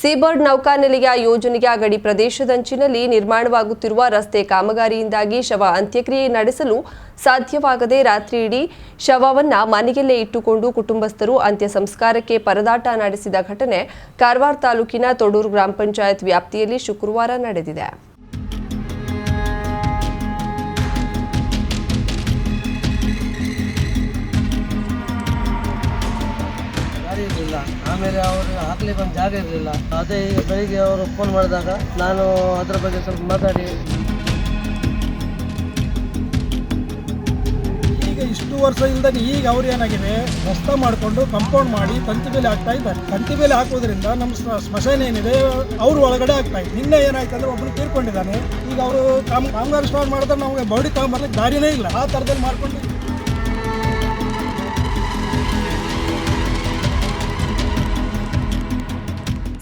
Seabird ನೌಕಾನೆಲೆಯ ಯೋಜನೆಯ ಗಡಿ ಪ್ರದೇಶದಂಚಿನಲ್ಲಿ ನಿರ್ಮಾಣವಾಗುತ್ತಿರುವ ರಸ್ತೆ ಕಾಮಗಾರಿಯಿಂದಾಗಿ ಶವ ಅಂತ್ಯಕ್ರಿಯೆ ನಡೆಸಲು ಸಾಧ್ಯವಾಗದೆ ರಾತ್ರಿಯಿಡೀ ಶವವನ್ನು ಮನೆಯಲ್ಲೇ ಇಟ್ಟುಕೊಂಡು ಕುಟುಂಬಸ್ಥರು ಅಂತ್ಯ ಸಂಸ್ಕಾರಕ್ಕೆ ಪರದಾಟ ನಡೆಸಿದ ಘಟನೆ ಕಾರವಾರ ತಾಲೂಕಿನ ತೊಡೂರು ಗ್ರಾಮ ಪಂಚಾಯತ್ ವ್ಯಾಪ್ತಿಯಲ್ಲಿ ಶುಕ್ರವಾರ ನಡೆದಿದೆ. ಅವರು ಹಾಕ್ಲಿಕ್ಕೆ ಒಂದು ಜಾಗ ಇರಲಿಲ್ಲ. ಅದೇ ಬೆಳಿಗ್ಗೆ ಅವರು ಫೋನ್ ಮಾಡಿದಾಗ ನಾನು ಅದರ ಬಗ್ಗೆ ಸ್ವಲ್ಪ ಮಾತಾಡಿ. ಈಗ ಇಷ್ಟು ವರ್ಷ ಇಲ್ದಾಗ ಈಗ ಅವ್ರು ಏನಾಗಿದೆ? ರಸ್ತೆ ಮಾಡಿಕೊಂಡು ಕಂಪೌಂಡ್ ಮಾಡಿ ತಂತಿ ಬೆಲೆ ಹಾಕ್ತಾ ಇದ್ದಾರೆ. ತಂತಿ ಬೆಲೆ ಹಾಕೋದ್ರಿಂದ ನಮ್ಮ ಸ್ಮ- ಸ್ಮಶಾನ ಏನಿದೆ, ಅವ್ರು ಒಳಗಡೆ ಆಗ್ತಾ ಇದೆ. ನಿನ್ನೆ ಏನಾಯ್ತು ಅಂದ್ರೆ ಒಬ್ಬರು ತೀರ್ಕೊಂಡಿದ್ದಾನೆ. ಈಗ ಅವರು ಕಾಮ್ ಕಾಮಗಾರಿ ಸ್ಟಾರ್ಟ್ ಮಾಡಿದ್ರೆ ನಮಗೆ ಬಾಡಿ ತಗೊಂಬರ್ಲಿಕ್ಕೆ ದಾರಿನೇ ಇಲ್ಲ. ಆ ಥರದಲ್ಲಿ ಮಾಡ್ಕೊಂಡು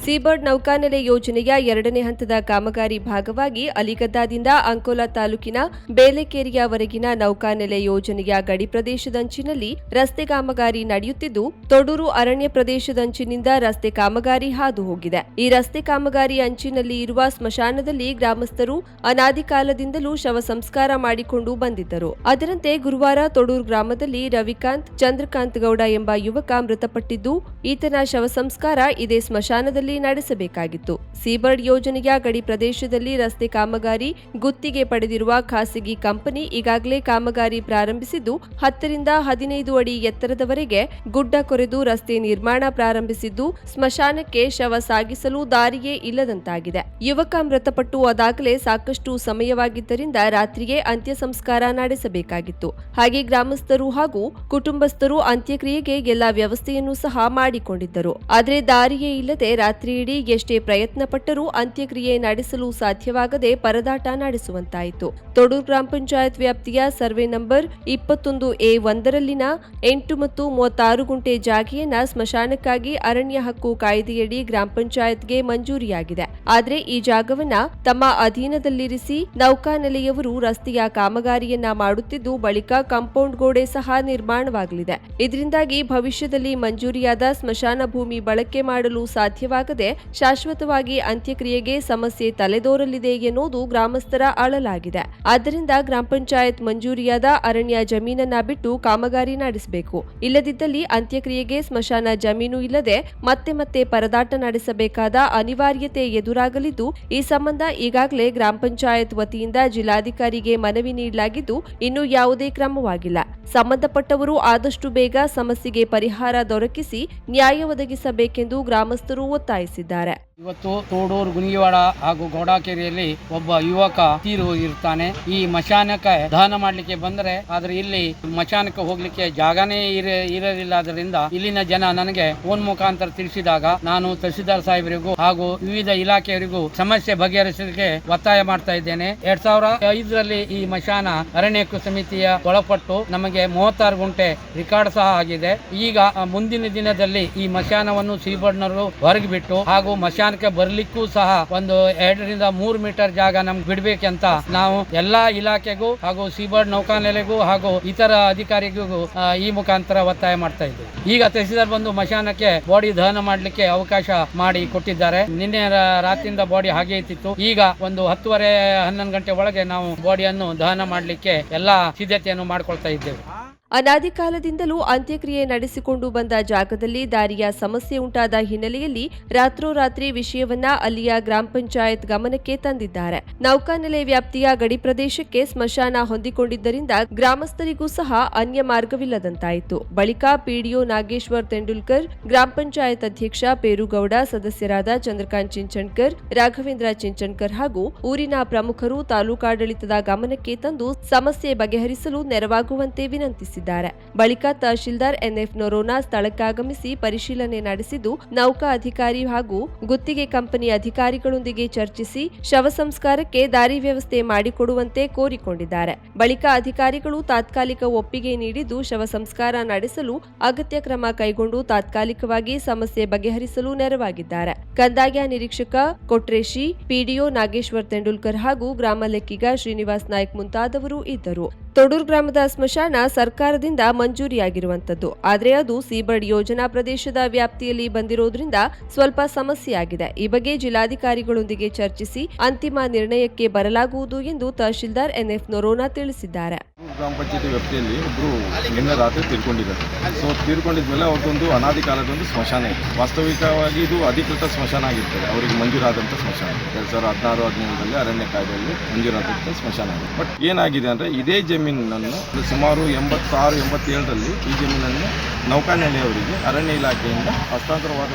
ಸೀಬರ್ಡ್ ನೌಕಾನೆಲೆ ಯೋಜನೆಯ ಎರಡನೇ ಹಂತದ ಕಾಮಗಾರಿ ಭಾಗವಾಗಿ ಅಲಿಗದ್ದಾದಿಂದ ಅಂಕೋಲಾ ತಾಲೂಕಿನ ಬೇಲೆಕೇರಿಯವರೆಗಿನ ನೌಕಾನೆಲೆ ಯೋಜನೆಯ ಗಡಿ ಪ್ರದೇಶದಂಚಿನಲ್ಲಿ ರಸ್ತೆ ಕಾಮಗಾರಿ ನಡೆಯುತ್ತಿದ್ದು, ತೊಡೂರು ಅರಣ್ಯ ಪ್ರದೇಶದಂಚಿನಿಂದ ರಸ್ತೆ ಕಾಮಗಾರಿ ಹಾದು ಹೋಗಿದೆ. ಈ ರಸ್ತೆ ಕಾಮಗಾರಿ ಅಂಚಿನಲ್ಲಿ ಇರುವ ಸ್ಮಶಾನದಲ್ಲಿ ಗ್ರಾಮಸ್ಥರು ಅನಾದಿ ಕಾಲದಿಂದಲೂ ಶವ ಸಂಸ್ಕಾರ ಮಾಡಿಕೊಂಡು ಬಂದಿದ್ದರು. ಅದರಂತೆ ಗುರುವಾರ ತೊಡೂರು ಗ್ರಾಮದಲ್ಲಿ ರವಿಕಾಂತ್, ಚಂದ್ರಕಾಂತ್ ಗೌಡ ಎಂಬ ಯುವಕ ಮೃತಪಟ್ಟಿದ್ದು, ಈತನ ಶವ ಸಂಸ್ಕಾರ ಇದೇ ಸ್ಮಶಾನದಲ್ಲಿ ನಡೆಸಬೇಕಾಗಿತ್ತು. ಸೀಬರ್ಡ್ ಯೋಜನೆಯ ಗಡಿ ಪ್ರದೇಶದಲ್ಲಿ ರಸ್ತೆ ಕಾಮಗಾರಿ, ಗುತ್ತಿಗೆ ಪಡೆದಿರುವ ಖಾಸಗಿ ಕಂಪನಿ ಈಗಾಗಲೇ ಕಾಮಗಾರಿ ಪ್ರಾರಂಭಿಸಿದ್ದು, ಹತ್ತರಿಂದ ಹದಿನೈದು ಅಡಿ ಎತ್ತರದವರೆಗೆ ಗುಡ್ಡ ಕೊರೆದು ರಸ್ತೆ ನಿರ್ಮಾಣ ಪ್ರಾರಂಭಿಸಿದ್ದು, ಸ್ಮಶಾನಕ್ಕೆ ಶವ ಸಾಗಿಸಲು ದಾರಿಯೇ ಇಲ್ಲದಂತಾಗಿದೆ. ಯುವಕ ಮೃತಪಟ್ಟು ಅದಾಗಲೇ ಸಾಕಷ್ಟು ಸಮಯವಾಗಿದ್ದರಿಂದ ರಾತ್ರಿಯೇ ಅಂತ್ಯ ಸಂಸ್ಕಾರ ನಡೆಸಬೇಕಾಗಿತ್ತು. ಹಾಗೆ ಗ್ರಾಮಸ್ಥರು ಹಾಗೂ ಕುಟುಂಬಸ್ಥರು ಅಂತ್ಯಕ್ರಿಯೆಗೆ ಎಲ್ಲಾ ವ್ಯವಸ್ಥೆಯನ್ನು ಸಹ ಮಾಡಿಕೊಂಡಿದ್ದರು. ಆದರೆ ದಾರಿಯೇ ಇಲ್ಲದೆ ರಾತ್ರಿಯಿಡೀ ಎಷ್ಟೇ ಪ್ರಯತ್ನ ಪಟ್ಟರೂ ಅಂತ್ಯಕ್ರಿಯೆ ನಡೆಸಲು ಸಾಧ್ಯವಾಗದೆ ಪರದಾಟ ನಡೆಸುವಂತಾಯಿತು. ತೊಡೂರು ಗ್ರಾಮ ಪಂಚಾಯತ್ ವ್ಯಾಪ್ತಿಯ ಸರ್ವೆ ನಂಬರ್ ಇಪ್ಪತ್ತೊಂದು ಎ ಒಂದರಲ್ಲಿನ ಎಂಟು ಮತ್ತು ಮೂವತ್ತಾರು ಗುಂಟೆ ಜಾಗಿಯನ್ನ ಸ್ಮಶಾನಕ್ಕಾಗಿ ಅರಣ್ಯ ಹಕ್ಕು ಕಾಯ್ದೆಯಡಿ ಗ್ರಾಮ ಪಂಚಾಯತ್ಗೆ ಮಂಜೂರಿಯಾಗಿದೆ. ಆದರೆ ಈ ಜಾಗವನ್ನ ತಮ್ಮ ಅಧೀನದಲ್ಲಿರಿಸಿ ನೌಕಾನೆಲೆಯವರು ರಸ್ತೆಯ ಕಾಮಗಾರಿಯನ್ನ ಮಾಡುತ್ತಿದ್ದು ಬಳಿಕ ಕಾಂಪೌಂಡ್ ಗೋಡೆ ಸಹ ನಿರ್ಮಾಣವಾಗಲಿದೆ. ಇದರಿಂದಾಗಿ ಭವಿಷ್ಯದಲ್ಲಿ ಮಂಜೂರಿಯಾದ ಸ್ಮಶಾನ ಭೂಮಿ ಬಳಕೆ ಮಾಡಲು ಸಾಧ್ಯವಾಗದೆ ಶಾಶ್ವತವಾಗಿ ಅಂತ್ಯಕ್ರಿಯೆಗೆ ಸಮಸ್ಯೆ ತಲೆದೋರಲಿದೆ ಎನ್ನುವುದು ಗ್ರಾಮಸ್ಥರ ಅಳಲಾಗಿದೆ. ಆದ್ದರಿಂದ ಗ್ರಾಮ ಪಂಚಾಯತ್ ಮಂಜೂರಿಯಾದ ಅರಣ್ಯ ಜಮೀನನ್ನ ಬಿಟ್ಟು ಕಾಮಗಾರಿ ನಡೆಸಬೇಕು. ಇಲ್ಲದಿದ್ದಲ್ಲಿ ಅಂತ್ಯಕ್ರಿಯೆಗೆ ಸ್ಮಶಾನ ಜಮೀನು ಇಲ್ಲದೆ ಮತ್ತೆ ಮತ್ತೆ ಪರದಾಟ ನಡೆಸಬೇಕಾದ ಅನಿವಾರ್ಯತೆ ಎದುರಾಗಲಿದ್ದು, ಈ ಸಂಬಂಧ ಈಗಾಗಲೇ ಗ್ರಾಮ ಪಂಚಾಯತ್ ವತಿಯಿಂದ ಜಿಲ್ಲಾಧಿಕಾರಿಗೆ ಮನವಿ ನೀಡಲಾಗಿದ್ದು, ಇನ್ನೂ ಯಾವುದೇ ಕ್ರಮವಾಗಿಲ್ಲ. ಸಂಬಂಧಪಟ್ಟವರು ಆದಷ್ಟು ಬೇಗ ಸಮಸ್ಯೆಗೆ ಪರಿಹಾರ ದೊರಕಿಸಿ ನ್ಯಾಯ ಒದಗಿಸಬೇಕೆಂದು ಗ್ರಾಮಸ್ಥರು ಒತ್ತಾಯಿಸಿದ್ದಾರೆ. ಇವತ್ತು ತೋಡೂರು ಗುನಿವಾಡ ಹಾಗೂ ಗೌಡಾಕೆರೆಯಲ್ಲಿ ಒಬ್ಬ ಯುವಕ ತೀರು ಹೋಗಿರ್ತಾನೆ ಈ ಮಶಾನಕ್ಕೆ ದಹನ ಮಾಡ್ಲಿಕ್ಕೆ ಬಂದ್ರೆ ಆದ್ರೆ ಇಲ್ಲಿ ಮಶಾನಕ್ಕೆ ಹೋಗ್ಲಿಕ್ಕೆ ಜಾಗನೇ ಇರ, ಇರಲಿಲ್ಲ. ಅದರಿಂದ ಇಲ್ಲಿನ ಜನ ನನಗೆ ಫೋನ್ ಮುಖಾಂತರ ತಿಳಿಸಿದಾಗ ನಾನು ತಹಸೀಲ್ದಾರ್ ಸಾಹೇಬರಿಗೂ ಹಾಗೂ ವಿವಿಧ ಇಲಾಖೆಯವರಿಗೂ ಸಮಸ್ಯೆ ಬಗೆಹರಿಸಲಿಕ್ಕೆ ಒತ್ತಾಯ ಮಾಡ್ತಾ ಇದ್ದೇನೆ. ಎರಡ್ ಸಾವಿರ ಐದರಲ್ಲಿ ಈ ಮಶಾನ ಅರಣ್ಯ ಸಮಿತಿಯ ಒಳಪಟ್ಟು ನಮಗೆ ಮೂವತ್ತಾರು ಗುಂಟೆ ರೆಕಾರ್ಡ್ ಸಹ ಆಗಿದೆ. ಈಗ ಮುಂದಿನ ದಿನದಲ್ಲಿ ಈ ಮಶಾನವನ್ನು ಸಿಬಣ್ಣರು ಹೊರಗೆ ಬಿಟ್ಟು ಹಾಗೂ ಮಶಾನಕ್ಕೆ ಬರ್ಲಿಕ್ಕೂ ಸಹ ಒಂದು ಎರಡರಿಂದ ಮೂರು ಮೀಟರ್ ಜಾಗ ನಮ್ಗೆ ಬಿಡ್ಬೇಕಂತ ನಾವು ಎಲ್ಲಾ ಇಲಾಖೆಗೂ ಹಾಗೂ ಸೀಬರ್ಡ್ ನೌಕಾನೆಲೆಗೂ ಹಾಗೂ ಇತರ ಅಧಿಕಾರಿಗಳಿಗೂ ಈ ಮುಖಾಂತರ ಒತ್ತಾಯ ಮಾಡ್ತಾ ಇದ್ದೀವಿ. ಈಗ ತಹಸೀಲ್ದಾರ್ ಬಂದು ಮಶಾನಕ್ಕೆ ಬಾಡಿ ದಹನ ಮಾಡಲಿಕ್ಕೆ ಅವಕಾಶ ಮಾಡಿ ಕೊಟ್ಟಿದ್ದಾರೆ. ನಿನ್ನೆ ರಾತ್ರಿಯಿಂದ ಬಾಡಿ ಹಾಗೆ ಇತ್ತಿತ್ತು ಈಗ ಒಂದು ಹತ್ತುವರೆ ಹನ್ನೊಂದು ಗಂಟೆ ಒಳಗೆ ನಾವು ಬಾಡಿಯನ್ನು ದಹನ ಮಾಡಲಿಕ್ಕೆ ಎಲ್ಲಾ ಸಿದ್ಧತೆಯನ್ನು ಮಾಡ್ಕೊಳ್ತಾ ಇದ್ದೇವೆ. ಅನಾದಿ ಕಾಲದಿಂದಲೂ ಅಂತ್ಯಕ್ರಿಯೆ ನಡೆಸಿಕೊಂಡು ಬಂದ ಜಾಗದಲ್ಲಿ ದಾರಿಯ ಸಮಸ್ಯೆ ಉಂಟಾದ ಹಿನ್ನೆಲೆಯಲ್ಲಿ ರಾತ್ರೋರಾತ್ರಿ ವಿಷಯವನ್ನ ಅಲ್ಲಿಯ ಗ್ರಾಮ ಪಂಚಾಯತ್ ಗಮನಕ್ಕೆ ತಂದಿದ್ದಾರೆ. ನೌಕಾನೆಲೆ ವ್ಯಾಪ್ತಿಯ ಗಡಿ ಪ್ರದೇಶಕ್ಕೆ ಸ್ಮಶಾನ ಹೊಂದಿಕೊಂಡಿದ್ದರಿಂದ ಗ್ರಾಮಸ್ಥರಿಗೂ ಸಹ ಅನ್ಯ ಮಾರ್ಗವಿಲ್ಲದಂತಾಯಿತು. ಬಳಿಕ ಪಿಡಿಒ ನಾಗೇಶ್ವರ್ ತೆಂಡೂಲ್ಕರ್, ಗ್ರಾಮ ಪಂಚಾಯತ್ ಅಧ್ಯಕ್ಷ ಪೇರುಗೌಡ, ಸದಸ್ಯರಾದ ಚಂದ್ರಕಾಂತ್ ಚಿಂಚಣ್ಕರ್, ರಾಘವೇಂದ್ರ ಚಿಂಚಣ್ಕರ್ ಹಾಗೂ ಊರಿನ ಪ್ರಮುಖರು ತಾಲೂಕಾಡಳಿತದ ಗಮನಕ್ಕೆ ತಂದು ಸಮಸ್ಯೆ ಬಗೆಹರಿಸಲು ನೆರವಾಗುವಂತೆ ವಿನಂತಿಸಿದ್ದಾರೆ ಬಳಿಕ ತಹಶೀಲ್ದಾರ್ ಎನ್ಎಫ್ ನೊರೋನಾ ಸ್ಥಳಕ್ಕಾಗಮಿಸಿ ಪರಿಶೀಲನೆ ನಡೆಸಿದ್ದು, ನೌಕಾ ಅಧಿಕಾರಿ ಹಾಗೂ ಗುತ್ತಿಗೆ ಕಂಪನಿ ಅಧಿಕಾರಿಗಳೊಂದಿಗೆ ಚರ್ಚಿಸಿ ಶವ ಸಂಸ್ಕಾರಕ್ಕೆ ದಾರಿ ವ್ಯವಸ್ಥೆ ಮಾಡಿಕೊಡುವಂತೆ ಕೋರಿಕೊಂಡಿದ್ದಾರೆ. ಬಳಿಕ ಅಧಿಕಾರಿಗಳು ತಾತ್ಕಾಲಿಕ ಒಪ್ಪಿಗೆ ನೀಡಿದ್ದು, ಶವ ಸಂಸ್ಕಾರ ನಡೆಸಲು ಅಗತ್ಯ ಕ್ರಮ ಕೈಗೊಂಡು ತಾತ್ಕಾಲಿಕವಾಗಿ ಸಮಸ್ಯೆ ಬಗೆಹರಿಸಲು ನೆರವಾಗಿದ್ದಾರೆ. ಕಂದಾಯ ನಿರೀಕ್ಷಕ ಕೊಟ್ರೇಶಿ, ಪಿಡಿಒ ನಾಗೇಶ್ವರ್ ತೆಂಡೂಲ್ಕರ್ ಹಾಗೂ ಗ್ರಾಮ ಲೆಕ್ಕಿಗ ಶ್ರೀನಿವಾಸ್ ನಾಯ್ಕ್ ಮುಂತಾದವರು ಇದ್ದರು. ತೊಡೂರು ಗ್ರಾಮದ ಸ್ಮಶಾನ ಸರ್ಕಾರದಿಂದ ಮಂಜೂರಿಯಾಗಿರುವಂತದ್ದು ಆದರೆ ಅದು ಸೀಬರ್ಡ್ ಯೋಜನಾ ಪ್ರದೇಶದ ವ್ಯಾಪ್ತಿಯಲ್ಲಿ ಬಂದಿರೋದ್ರಿಂದ ಸ್ವಲ್ಪ ಸಮಸ್ಯೆಯಾಗಿದೆ. ಈ ಬಗ್ಗೆ ಜಿಲ್ಲಾಧಿಕಾರಿಗಳೊಂದಿಗೆ ಚರ್ಚಿಸಿ ಅಂತಿಮ ನಿರ್ಣಯಕ್ಕೆ ಬರಲಾಗುವುದು ಎಂದು ತಹಶೀಲ್ದಾರ್ ಎನ್ಎಫ್ ನೊರೋನಾ ತಿಳಿಸಿದ್ದಾರೆ. ಗ್ರಾಮ ಪಂಚಾಯತಿ ವ್ಯಾಪ್ತಿಯಲ್ಲಿ ಒಬ್ಬರು ನಿನ್ನೆ ರಾತ್ರಿ ತೀರ್ಕೊಂಡಿದ್ದಾರೆ. ಸೊ ತೀರ್ಕೊಂಡಿದ್ಮೇಲೆ ಅವ್ರದ್ದೊಂದು ಅನಾದಿ ಕಾಲದೊಂದು ಸ್ಮಶಾನ ಇದೆ. ವಾಸ್ತವಿಕವಾಗಿ ಇದು ಅಧಿಕೃತ ಸ್ಮಶಾನ ಆಗಿರ್ತದೆ. ಅವರಿಗೆ ಮಂಜೂರಾದಂಥ ಸ್ಮಶಾನ ಎರಡು ಸಾವಿರದ ಹದಿನಾರು ಹದಿನೇಳರಲ್ಲಿ ಅರಣ್ಯ ಕಾಯ್ದೆಯಲ್ಲಿ ಮಂಜೂರಾದಂಥ ಸ್ಮಶಾನ ಆಗಿದೆ ಬಟ್ ಏನಾಗಿದೆ ಅಂದರೆ ಇದೇ ಜಮೀನನ್ನು ಸುಮಾರು ಎಂಬತ್ತಾರು, ಎಂಬತ್ತೇಳರಲ್ಲಿ ಈ ಜಮೀನನ್ನು ನೌಕಾನೆಲೆಯವರಿಗೆ ಅರಣ್ಯ ಇಲಾಖೆಯಿಂದ ಹಸ್ತಾಂತರವಾದ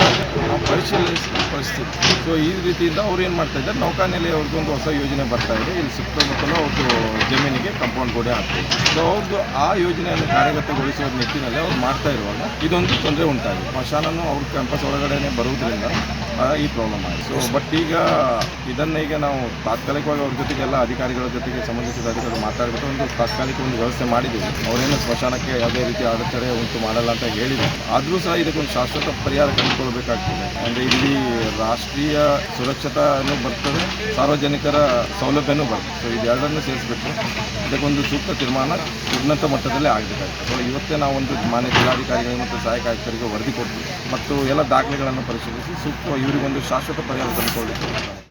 ಪರಿಶೀಲಿಸಿದ ಪರಿಸ್ಥಿತಿ. ಸೊ ಈ ರೀತಿಯಿಂದ ಅವ್ರು ಏನು ಮಾಡ್ತಾ ಇದ್ದಾರೆ? ನೌಕಾನೆಲೆಯವ್ರದ್ದು ಒಂದು ಹೊಸ ಯೋಜನೆ ಬರ್ತಾ ಇದೆ. ಇಲ್ಲಿ ಸುತ್ತಮುತ್ತಲೂ ಅವ್ರದ್ದು ಜಮೀನಿಗೆ ಕಾಂಪೌಂಡ್ ಗೋಡೆ ಹಾಕ್ತಾರೆ. ಸೊ ಅವ್ರದ್ದು ಆ ಯೋಜನೆಯನ್ನು ಕಾರ್ಯಗತಗೊಳಿಸುವ ನಿಟ್ಟಿನಲ್ಲಿ ಅವ್ರು ಮಾಡ್ತಾ ಇರುವಾಗ ಇದೊಂದು ತೊಂದರೆ ಉಂಟಾಗಿದೆ. ಸ್ಮಶಾನನು ಅವ್ರ ಕ್ಯಾಂಪಸ್ ಒಳಗಡೆನೆ ಬರುವುದರಿಂದ ಈ ಪ್ರಾಬ್ಲಮ್ ಆಯಿತು. ಸೊ ಬಟ್ ಈಗ ಇದನ್ನ ಈಗ ನಾವು ತಾತ್ಕಾಲಿಕವಾಗಿ ಅವ್ರ ಜೊತೆಗೆಲ್ಲ ಅಧಿಕಾರಿಗಳ ಜೊತೆಗೆ ಸಂಬಂಧಿಸಿದ ಅಧಿಕಾರಿಗಳು ಮಾತಾಡ್ಬಿಟ್ಟು ಒಂದು ತಾತ್ಕಾಲಿಕ ಒಂದು ವ್ಯವಸ್ಥೆ ಮಾಡಿದ್ದೀವಿ. ಅವರೇನು ಸ್ಮಶಾನಕ್ಕೆ ಯಾವುದೇ ರೀತಿ ಅಡೆತಡೆ ಉಂಟು ಮಾಡಲ್ಲ ಅಂತ ಹೇಳಿದ್ರು. ಆದರೂ ಸಹ ಇದಕ್ಕೊಂದು ಶಾಶ್ವತ ಪರಿಹಾರ ಕಂಡುಕೊಳ್ಬೇಕಾಗ್ತದೆ. ಅಂದರೆ ಇಲ್ಲಿ ರಾಷ್ಟ್ರೀಯ ಸುರಕ್ಷತಾನು ಬರ್ತದೆ ಸಾರ್ವಜನಿಕರ ಸೌಲಭ್ಯನೂ ಬರ್ತದೆ. ಸೊ ಇದೆರಡನ್ನು ಸೇರಿಸ್ಬಿಟ್ಟು ಇದಕ್ಕೊಂದು ಸೂಕ್ತ ತೀರ್ಮಾನ ಉನ್ನತ ಮಟ್ಟದಲ್ಲೇ ಆಗಬೇಕಾಗ್ತದೆ. ಸೊ ಇವತ್ತೇ ನಾವು ಒಂದು ಮಾನ್ಯ ಜಿಲ್ಲಾಧಿಕಾರಿಗಳಿಗೆ ಮತ್ತು ಸಹಾಯಕ ಆಯುಕ್ತರಿಗೆ ವರದಿ ಕೊಡ್ತೀವಿ ಮತ್ತು ಎಲ್ಲ ದಾಖಲೆಗಳನ್ನು ಪರಿಶೀಲಿಸಿ ಸೂಕ್ತ ಇವರಿಗೊಂದು ಶಾಶ್ವತ ಪರಿಹಾರ ತಂದುಕೊಳ್ಳಿಕ್ಕೆ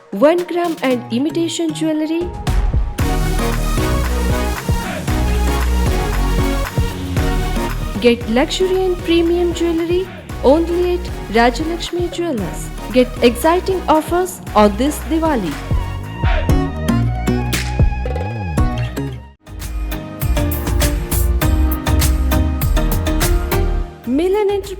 1 gram and imitation jewelry. Get luxury and premium jewelry only at Rajalakshmi Jewelers. Get exciting offers on this Diwali.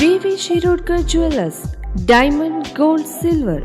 VV Shirodkar jewellers diamond gold silver